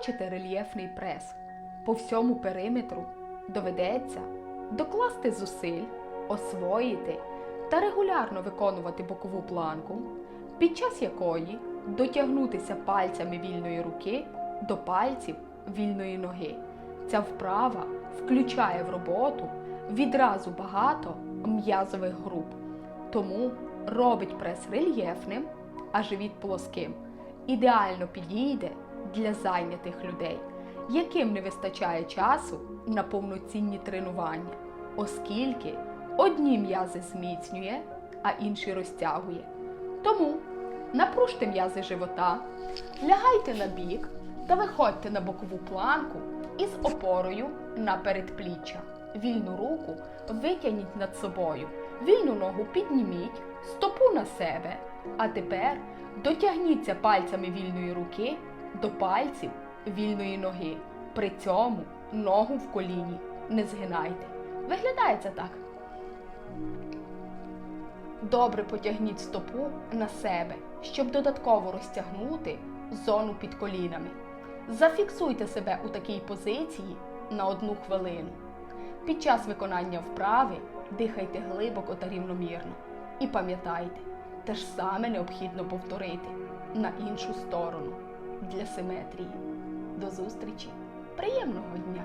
Хочете рельєфний прес? По всьому периметру доведеться докласти зусиль, освоїти та регулярно виконувати бокову планку, під час якої дотягнутися пальцями вільної руки до пальців вільної ноги. Ця вправа включає в роботу відразу багато м'язових груп, тому робить прес рельєфним, а живіт плоским. Ідеально підійде для зайнятих людей, яким не вистачає часу на повноцінні тренування, оскільки одні м'язи зміцнює, а інші розтягує. Тому напружте м'язи живота, лягайте на бік та виходьте на бокову планку із опорою на передпліччя. Вільну руку витягніть над собою, вільну ногу підніміть, стопу на себе. А тепер дотягніться пальцями вільної руки до пальців вільної ноги. При цьому ногу в коліні не згинайте. Виглядає це так. Добре потягніть стопу на себе, щоб додатково розтягнути зону під колінами. Зафіксуйте себе у такій позиції на одну хвилину. Під час виконання вправи дихайте глибоко та рівномірно. І пам'ятайте, те ж саме необхідно повторити на іншу сторону для симетрії. До зустрічі! Приємного дня!